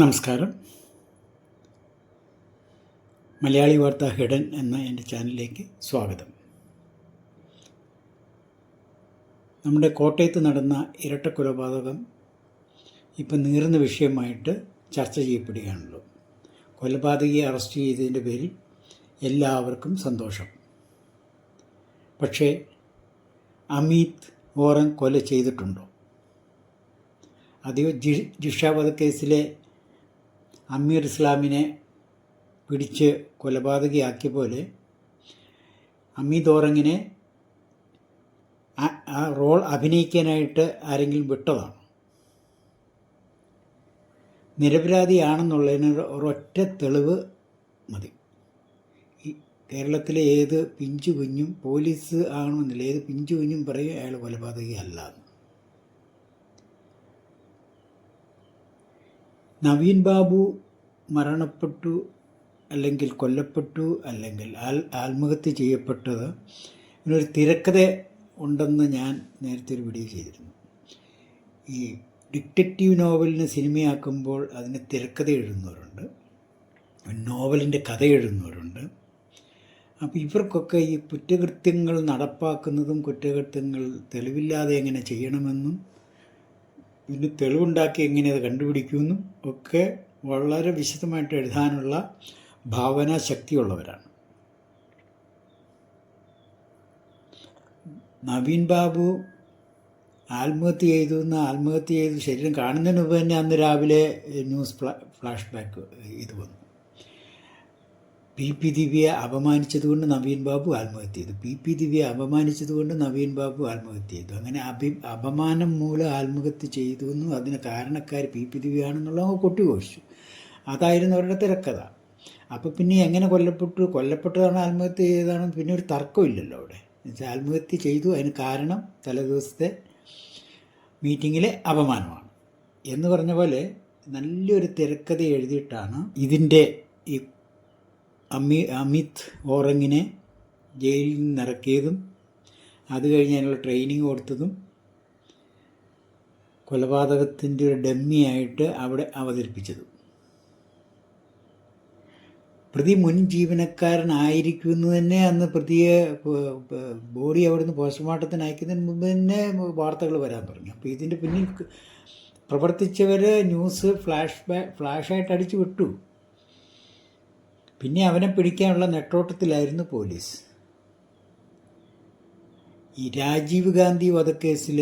നമസ്കാരം. മലയാളി വാർത്ത ഹിഡൻ എന്ന എന്റെ ചാനലിലേക്ക് സ്വാഗതം. നമ്മുടെ കോട്ടയത്ത് നടന്ന ഇരട്ട കൊലപാതകം ഇപ്പം നീറുന്ന വിഷയമായിട്ട് ചർച്ച ചെയ്യപ്പെടുകയാണല്ലോ. കൊലപാതകയെ അറസ്റ്റ് ചെയ്തതിന്റെ പേരിൽ എല്ലാവർക്കും സന്തോഷം. പക്ഷേ അമിത് ഓറൻ കൊല ചെയ്തിട്ടുണ്ടോ? അതേ ജിഷ വധക്കേസിലെ അമീർ ഇസ്ലാമിനെ പിടിച്ച് കൊലപാതകയാക്കിയ പോലെ അമീദ് ഓറങ്ങിനെ ആ- റോൾ അഭിനയിക്കാനായിട്ട് ആരെങ്കിലും വിട്ടതാണ്? നിരപരാധിയാണെന്നുള്ളതിന് ഒരു- ഒരൊറ്റ തെളിവ് മതി. കേരളത്തിലെ ഏത് പിഞ്ചു കുഞ്ഞും പോലീസ് ആകണമെന്നില്ല. ഏത് പിഞ്ചു കുഞ്ഞും പറയും അയാൾ കൊലപാതകയല്ല എന്ന്. നവീൻ ബാബു മരണപ്പെട്ടു അല്ലെങ്കിൽ കൊല്ലപ്പെട്ടു അല്ലെങ്കിൽ ആത്മഹത്യ ചെയ്യപ്പെട്ടത് ഇതിനൊരു തിരക്കഥ ഉണ്ടെന്ന് ഞാൻ നേരത്തെ ഒരു വീഡിയോ ചെയ്തിരുന്നു. ഈ ഡിറ്റക്റ്റീവ് നോവലിനെ സിനിമയാക്കുമ്പോൾ അതിന് തിരക്കഥ എഴുതുന്നവരുണ്ട്. നോവലിന്റെ കഥ എഴുതുന്നവരുണ്ട്. അപ്പോൾ ഇവർക്കൊക്കെ ഈ കുറ്റകൃത്യങ്ങൾ നടപ്പാക്കുന്നതും കുറ്റകൃത്യങ്ങൾ തെളിവില്ലാതെ എങ്ങനെ ചെയ്യണമെന്നും പിന്നെ തെളിവുണ്ടാക്കി എങ്ങനെ അത് കണ്ടുപിടിക്കുമെന്നും ഒക്കെ വളരെ വിശദമായിട്ട് എഴുതാനുള്ള ഭാവനാ ശക്തിയുള്ളവരാണ്. നവീൻ ബാബു ആത്മഹത്യ ചെയ്തു എന്ന് ആത്മഹത്യ ചെയ്തു ശരീരം കാണുന്നതിന് മുമ്പ് തന്നെ അന്ന് രാവിലെ ന്യൂസ് ഫ്ലാ ഫ്ലാഷ് ബാക്ക് ഇത് വന്നു. പി പി ദിവ്യയെ അപമാനിച്ചതുകൊണ്ട് നവീൻ ബാബു ആത്മഹത്യ ചെയ്തു പി പി ദിവ്യയെ അപമാനിച്ചതുകൊണ്ട് നവീൻ ബാബു ആത്മഹത്യ ചെയ്തു അങ്ങനെ അഭി അപമാനം മൂലം ആത്മഹത്യ ചെയ്തു എന്നും അതിന് കാരണക്കാർ പി പി ദിവ്യയാണെന്നുള്ള അങ്ങ് കൊട്ടിഘോഷിച്ചു. അതായിരുന്നു അവരുടെ തിരക്കഥ. അപ്പോൾ പിന്നെ എങ്ങനെ കൊല്ലപ്പെട്ടു? കൊല്ലപ്പെട്ടതാണ് ആത്മഹത്യ ചെയ്തതാണെന്ന് പിന്നെ ഒരു തർക്കമില്ലല്ലോ അവിടെ. ആത്മഹത്യ ചെയ്തു. അതിന് കാരണം തലേദിവസത്തെ മീറ്റിങ്ങിലെ അപമാനമാണ്. എന്ന് പറഞ്ഞ പോലെ നല്ലൊരു തിരക്കഥ എഴുതിയിട്ടാണ് ഇതിന്റെ ഈ അമി അമിത് ഓറങ്ങിനെ ജയിലിൽ നിന്ന് ഇറക്കിയതും അത് കഴിഞ്ഞ് അതിനുള്ള ട്രെയിനിങ് കൊടുത്തതും കൊലപാതകത്തിന്റെ ഒരു ഡമ്മിയായിട്ട് അവിടെ അവതരിപ്പിച്ചതും. പ്രതി മുൻ ജീവനക്കാരനായിരിക്കുമെന്ന് തന്നെ അന്ന് പ്രതിയെ ബോഡി അവിടെ അവിടുന്ന് പോസ്റ്റ്മോർട്ടത്തിന് അയക്കുന്നതിന് മുമ്പ് തന്നെ വാർത്തകൾ വരാൻ തുടങ്ങി. അപ്പോൾ ഇതിന്റെ പിന്നിൽ പ്രവർത്തിച്ചവർ ന്യൂസ് ഫ്ലാഷ് ഫ്ലാഷായിട്ട് അടിച്ചു വിട്ടു. പിന്നെ അവനെ പിടിക്കാനുള്ള നെട്ടോട്ടത്തിലായിരുന്നു പോലീസ്. ഈ രാജീവ് ഗാന്ധി വധക്കേസിൽ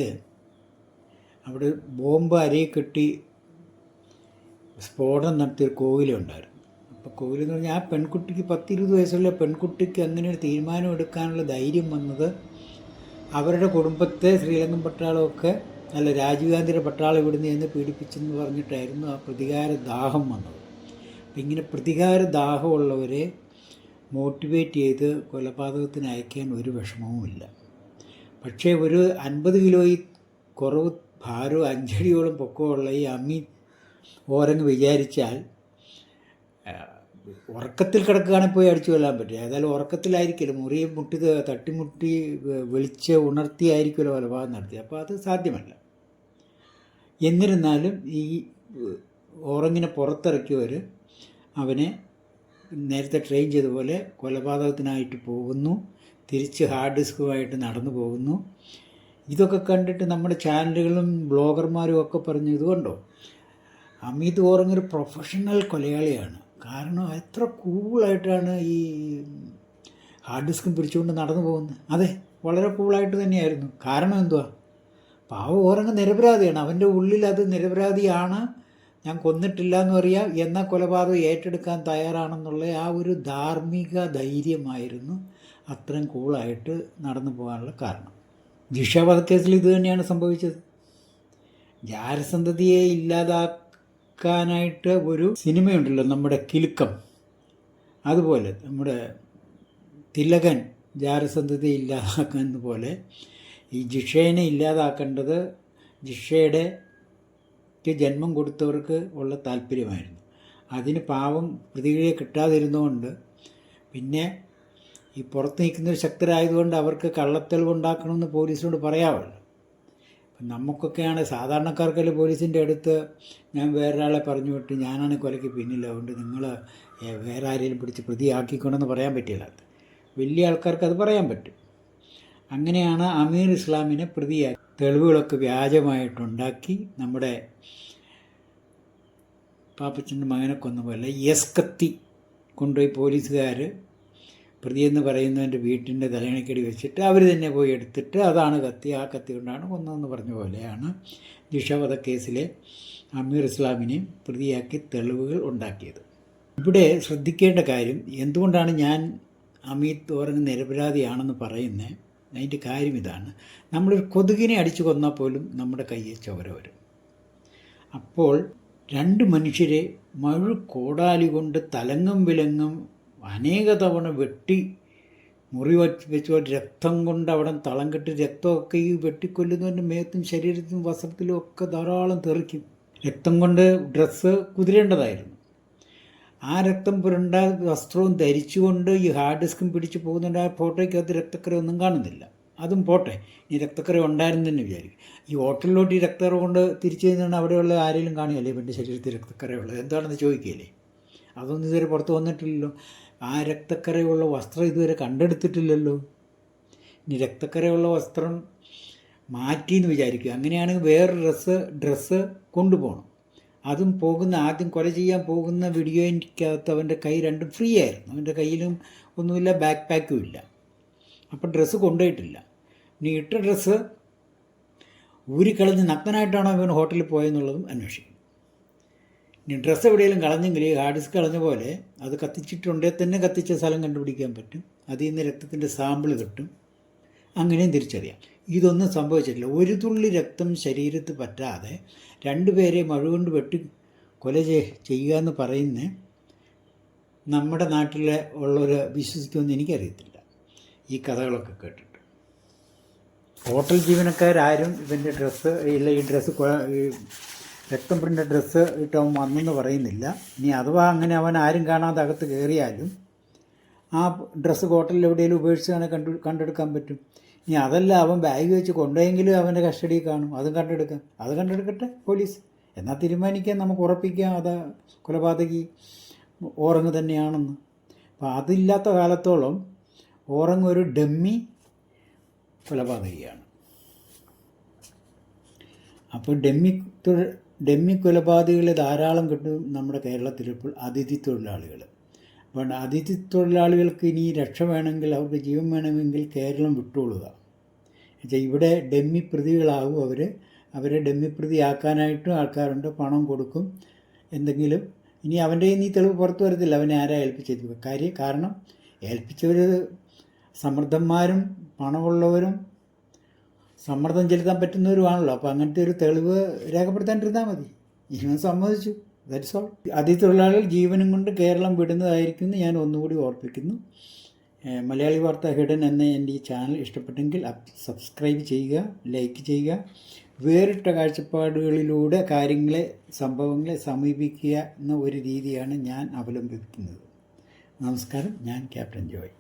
അവിടെ ബോംബ് അരയെ കെട്ടി സ്ഫോടനം നടത്തിയൊരു കോവിലുണ്ടായിരുന്നു അപ്പോൾ കോവിലെന്ന് പറഞ്ഞാൽ ആ പെൺകുട്ടിക്ക് പത്തിരുപത് വയസ്സുള്ള പെൺകുട്ടിക്ക് അങ്ങനെ ഒരു തീരുമാനം എടുക്കാനുള്ള ധൈര്യം വന്നത് അവരുടെ കുടുംബത്തെ ശ്രീലങ്കൻ പട്ടാളമൊക്കെ അല്ല രാജീവ് ഗാന്ധിയുടെ പട്ടാളം ഇവിടുന്ന് ചെന്ന് പീഡിപ്പിച്ചെന്ന് പറഞ്ഞിട്ടായിരുന്നു ആ പ്രതികാര ദാഹം വന്നത്. അപ്പം ഇങ്ങനെ പ്രതികാര ദാഹമുള്ളവരെ മോട്ടിവേറ്റ് ചെയ്ത് കൊലപാതകത്തിന് അയക്കാൻ ഒരു വിഷമവുമില്ല. പക്ഷേ ഒരു അൻപത് കിലോയിൽ കുറവ് ഭാരവും അഞ്ചടിയോളം പൊക്കമുള്ള ഈ അമ്മി ഓരങ്ങ് വിചാരിച്ചാൽ ഉറക്കത്തിൽ കിടക്കുകയാണെങ്കിൽ പോയി അടിച്ചു കൊല്ലാൻ പറ്റും ഏതായാലും ഉറക്കത്തിലായിരിക്കില്ല. മുറിയെ മുട്ടി തട്ടിമുട്ടി വിളിച്ച് ഉണർത്തിയായിരിക്കുമല്ലോ കൊലപാതകം നടത്തി അപ്പോൾ അത് സാധ്യമല്ല. എന്നിരുന്നാലും ഈ ഓറങ്ങിനെ പുറത്തിറക്കിയവർ അവനെ നേരത്തെ ട്രെയിൻ ചെയ്ത പോലെ കൊലപാതകത്തിനായിട്ട് പോകുന്നു. തിരിച്ച് ഹാർഡ് ഡിസ്കുമായിട്ട് നടന്നു പോകുന്നു. ഇതൊക്കെ കണ്ടിട്ട് നമ്മുടെ ചാനലുകളും ബ്ലോഗർമാരും ഒക്കെ പറഞ്ഞു ഇതുകൊണ്ടോ അമിത് ഓറങ് ഒരു പ്രൊഫഷണൽ കൊലയാളിയാണ്. കാരണം എത്ര കൂളായിട്ടാണ് ഈ ഹാർഡ് ഡിസ്കും പിടിച്ചുകൊണ്ട് നടന്നു പോകുന്നത്. അതെ വളരെ കൂളായിട്ട് തന്നെയായിരുന്നു. കാരണം എന്തുവാ? പാവ ഓറങ്ങ് നിരപരാധിയാണ്. അവന്റെ ഉള്ളിൽ അത് നിരപരാധിയാണ്. ഞാൻ കൊന്നിട്ടില്ല എന്ന് പറയാം എന്ന കൊലപാതകം ഏറ്റെടുക്കാൻ തയ്യാറാണെന്നുള്ള ആ ഒരു ധാർമ്മിക ധൈര്യമായിരുന്നു അത്രയും കൂളായിട്ട് നടന്നു പോകാനുള്ള കാരണം. ജിഷ ഇത് തന്നെയാണ് സംഭവിച്ചത്. ജാരസന്തതിയെ ഇല്ലാതാക്കാനായിട്ട് ഒരു സിനിമയുണ്ടല്ലോ നമ്മുടെ കിലുക്കം. അതുപോലെ നമ്മുടെ തിലകൻ ജാരസന്ധതിയെ ഇല്ലാതാക്കുന്നതുപോലെ ഈ ജിഷേനെ ഇല്ലാതാക്കേണ്ടത് ജിഷയുടെ ജന്മം കൊടുത്തവർക്ക് ഉള്ള താല്പര്യമായിരുന്നു. അതിന് പാവം പ്രതികളെ കിട്ടാതിരുന്നുകൊണ്ട് പിന്നെ ഈ പുറത്ത് നിൽക്കുന്നവർ ശക്തരായതുകൊണ്ട് അവർക്ക് കള്ളത്തെളിവ് ഉണ്ടാക്കണമെന്ന് പോലീസിനോട് അപ്പം നമുക്കൊക്കെയാണ് സാധാരണക്കാർക്കല്ലേ പോലീസിന്റെ അടുത്ത് ഞാൻ വേറൊരാളെ പറഞ്ഞു വിട്ട് ഞാനാണ് കൊലയ്ക്ക് പിന്നിൽ. അതുകൊണ്ട് നിങ്ങൾ വേറെ ആരെങ്കിലും പിടിച്ച് പ്രതിയാക്കിക്കണമെന്ന് പറയാൻ പറ്റില്ല. വലിയ ആൾക്കാർക്ക് അത് പറയാൻ പറ്റും. അങ്ങനെയാണ് അമീർ ഇസ്ലാമിനെ പ്രതിയാക്കി. തെളിവുകളൊക്കെ വ്യാജമായിട്ടുണ്ടാക്കി നമ്മുടെ പാപ്പച്ചന്റെ മകനെ കൊന്ന പോലെ എസ് കത്തി കൊണ്ടുപോയി പോലീസുകാർ പ്രതിയെന്ന് പറയുന്നവന്റെ വീട്ടിന്റെ തലയണക്കടി വെച്ചിട്ട് അവർ തന്നെ പോയി എടുത്തിട്ട് അതാണ് കത്തി. ആ കത്തി കൊണ്ടാണ് കൊന്നതെന്ന് പറഞ്ഞ പോലെയാണ് ദിഷവധ കേസിലെ അമീർ ഇസ്ലാമിനെ പ്രതിയാക്കി തെളിവുകൾ ഉണ്ടാക്കിയത്. ഇവിടെ ശ്രദ്ധിക്കേണ്ട കാര്യം എന്തുകൊണ്ടാണ് ഞാൻ അമീത് ഓരോ നിരപരാധിയാണെന്ന് പറയുന്നത് അതിന്റെ കാര്യം ഇതാണ്. നമ്മളൊരു കൊതുകിനെ അടിച്ചു കൊന്നാൽ പോലും നമ്മുടെ കയ്യിൽ ചോര വരും. അപ്പോൾ രണ്ട് മനുഷ്യരെ മഴു കോടാലി കൊണ്ട് തലങ്ങും വിലങ്ങും അനേക തവണ വെട്ടി മുറി വച്ച് രക്തം കൊണ്ട് അവിടെ തളം കെട്ടി രക്തമൊക്കെ ഈ വെട്ടിക്കൊല്ലുന്നതിന്റെ മേത്തും ശരീരത്തിനും വസ്ത്രത്തിലും ഒക്കെ ധാരാളം തെറിക്കും. രക്തം കൊണ്ട് ഡ്രസ്സ് കുതിരേണ്ടതായിരുന്നു. ആ രക്തം പുരണ്ട വസ്ത്രവും ധരിച്ചുകൊണ്ട് ഈ ഹാർഡ് ഡിസ്കും പിടിച്ച് പോകുന്നുണ്ട്. ആ ഫോട്ടോയ്ക്കകത്ത് രക്തക്കര ഒന്നും കാണുന്നില്ല. അതും പോട്ടെ. ഈ രക്തക്കര ഉണ്ടായിരുന്നു തന്നെ വിചാരിക്കും. ഈ ഹോട്ടലിലോട്ട് ഈ രക്തക്കര കൊണ്ട് തിരിച്ചു കഴിഞ്ഞാൽ അവിടെയുള്ള ആരെങ്കിലും കാണുകയല്ലേ ഇവന്റെ ശരീരത്തിൽ രക്തക്കരയുള്ളത് എന്താണെന്ന് ചോദിക്കുകയല്ലേ? അതൊന്നും ഇതുവരെ പുറത്ത് വന്നിട്ടില്ലല്ലോ. ആ രക്തക്കരയുള്ള വസ്ത്രം ഇതുവരെ കണ്ടെടുത്തിട്ടില്ലല്ലോ. ഇനി രക്തക്കരയുള്ള വസ്ത്രം മാറ്റി എന്ന് വിചാരിക്കുക. അങ്ങനെയാണെങ്കിൽ വേറെ ഡ്രസ്സ് ഡ്രസ്സ് കൊണ്ടുപോകണം. അതും പോകുന്ന ആദ്യം കൊല ചെയ്യാൻ പോകുന്ന വീഡിയോയ്ക്കകത്ത് അവന്റെ കൈ രണ്ടും ഫ്രീ ആയിരുന്നു. അവന്റെ കയ്യിലും ഒന്നുമില്ല ബാക്ക് പാക്കും ഇല്ല. അപ്പോൾ ഡ്രസ്സ് കൊണ്ടുപോയിട്ടില്ല. ഇനി ഇട്ട ഡ്രസ്സ് ഊരിക്കളഞ്ഞ് നഗ്നനായിട്ടാണോ ഇവൻ ഹോട്ടലിൽ പോയെന്നുള്ളതും അന്വേഷിക്കും. ഇനി ഡ്രസ്സ് എവിടെയെങ്കിലും കളഞ്ഞെങ്കിൽ ഹാർഡ് ഡിസ്ക് കളഞ്ഞ പോലെ അത് കത്തിച്ചിട്ടുണ്ടേ തന്നെ കത്തിച്ച സ്ഥലം കണ്ടുപിടിക്കാൻ പറ്റും. അതിൽ നിന്ന് രക്തത്തിന്റെ സാമ്പിൾ കിട്ടും. അങ്ങനെയും തിരിച്ചറിയാം. ഇതൊന്നും സംഭവിച്ചിട്ടില്ല. ഒരു തുള്ളി രക്തം ശരീരത്ത് പറ്റാതെ രണ്ടുപേരെ മഴുകൊണ്ട് വെട്ടി കൊല ചെയ്യുക എന്ന് പറയുന്ന നമ്മുടെ നാട്ടിലെ ഉള്ളവർ വിശ്വസിക്കുമെന്ന് എനിക്കറിയത്തില്ല. ഈ കഥകളൊക്കെ കേട്ടിട്ട്. ഹോട്ടൽ ജീവനക്കാരും ഇവന്റെ ഡ്രസ്സ് ഇല്ല ഈ ഡ്രസ്സ് രക്തം പ്രിന്റ് ഡ്രസ്സ് ഇട്ടവൻ വന്നെന്ന് പറയുന്നില്ല. ഇനി അഥവാ അങ്ങനെ അവൻ ആരും കാണാതെ അകത്ത് കയറിയാലും ആ ഡ്രസ്സ് ഹോട്ടലിൽ എവിടെയെങ്കിലും ഉപേക്ഷിച്ചാണ് കണ്ടു കണ്ടെടുക്കാൻ പറ്റും. ഇനി അതല്ല അവൻ ബാഗ് വെച്ച് കൊണ്ടുപോയെങ്കിലും അവന്റെ കസ്റ്റഡിയിൽ കാണും. അതും കണ്ടെടുക്കാം. അത് കണ്ടെടുക്കട്ടെ പോലീസ് എന്നാൽ തീരുമാനിക്കാൻ നമുക്ക് ഉറപ്പിക്കാം. അത് കൊലപാതകി ഓറങ്ങ് തന്നെയാണെന്ന്. അപ്പോൾ അതില്ലാത്ത കാലത്തോളം ഓറങ് ഒരു ഡമ്മി കൊലപാതകിയാണ്. അപ്പോൾ ഡമ്മി ഡമ്മി കൊലപാതകളെ ധാരാളം കിട്ടും നമ്മുടെ കേരളത്തിൽ ഇപ്പോൾ അതിഥി തൊഴിലാളികൾ. അപ്പോൾ അതിഥി തൊഴിലാളികൾക്ക് ഇനി രക്ഷ വേണമെങ്കിൽ അവർക്ക് ജീവൻ വേണമെങ്കിൽ കേരളം വിട്ടുകൊള്ളുക എന്നുവെച്ചാൽ ഇവിടെ ഡെമ്മി പ്രതികളാകും അവർ അവരെ ഡമ്മി പ്രതിയാക്കാനായിട്ടും ആൾക്കാരുണ്ട് പണം കൊടുക്കും എന്തെങ്കിലും. ഇനി അവന്റെ കയ്യിൽ ഈ തെളിവ് പുറത്തു വരത്തില്ല അവനെ ആരാ ഏൽപ്പിച്ചത് കാര്യം കാരണം ഏൽപ്പിച്ചവർ സമൃദ്ധന്മാരും പണമുള്ളവരും സമ്മർദ്ദം ചെലുത്താൻ പറ്റുന്നവരുമാണല്ലോ. അപ്പോൾ അങ്ങനത്തെ ഒരു തെളിവ് രേഖപ്പെടുത്താണ്ടിരുന്നാൽ മതി. ഇവൻ സമ്മതിച്ചു. ദാറ്റ്സ് ഓൾ അതിഥി തൊഴിലാളികൾ ജീവനും കൊണ്ട് കേരളം വിടുന്നതായിരിക്കും ഞാൻ ഒന്നുകൂടി ഓർപ്പിക്കുന്നു. മലയാളി വാർത്ത ഹിഡൻ എന്ന എന്റെ ഈ ചാനൽ ഇഷ്ടപ്പെട്ടെങ്കിൽ സബ്സ്ക്രൈബ് ചെയ്യുക ലൈക്ക് ചെയ്യുക വേറിട്ട കാഴ്ചപ്പാടുകളിലൂടെ കാര്യങ്ങളെ സംഭവങ്ങളെ സമീപിക്കുക എന്ന ഒരു രീതിയാണ് ഞാൻ അവലംബിക്കുന്നത്. നമസ്കാരം. ഞാൻ ക്യാപ്റ്റൻ ജോയ്.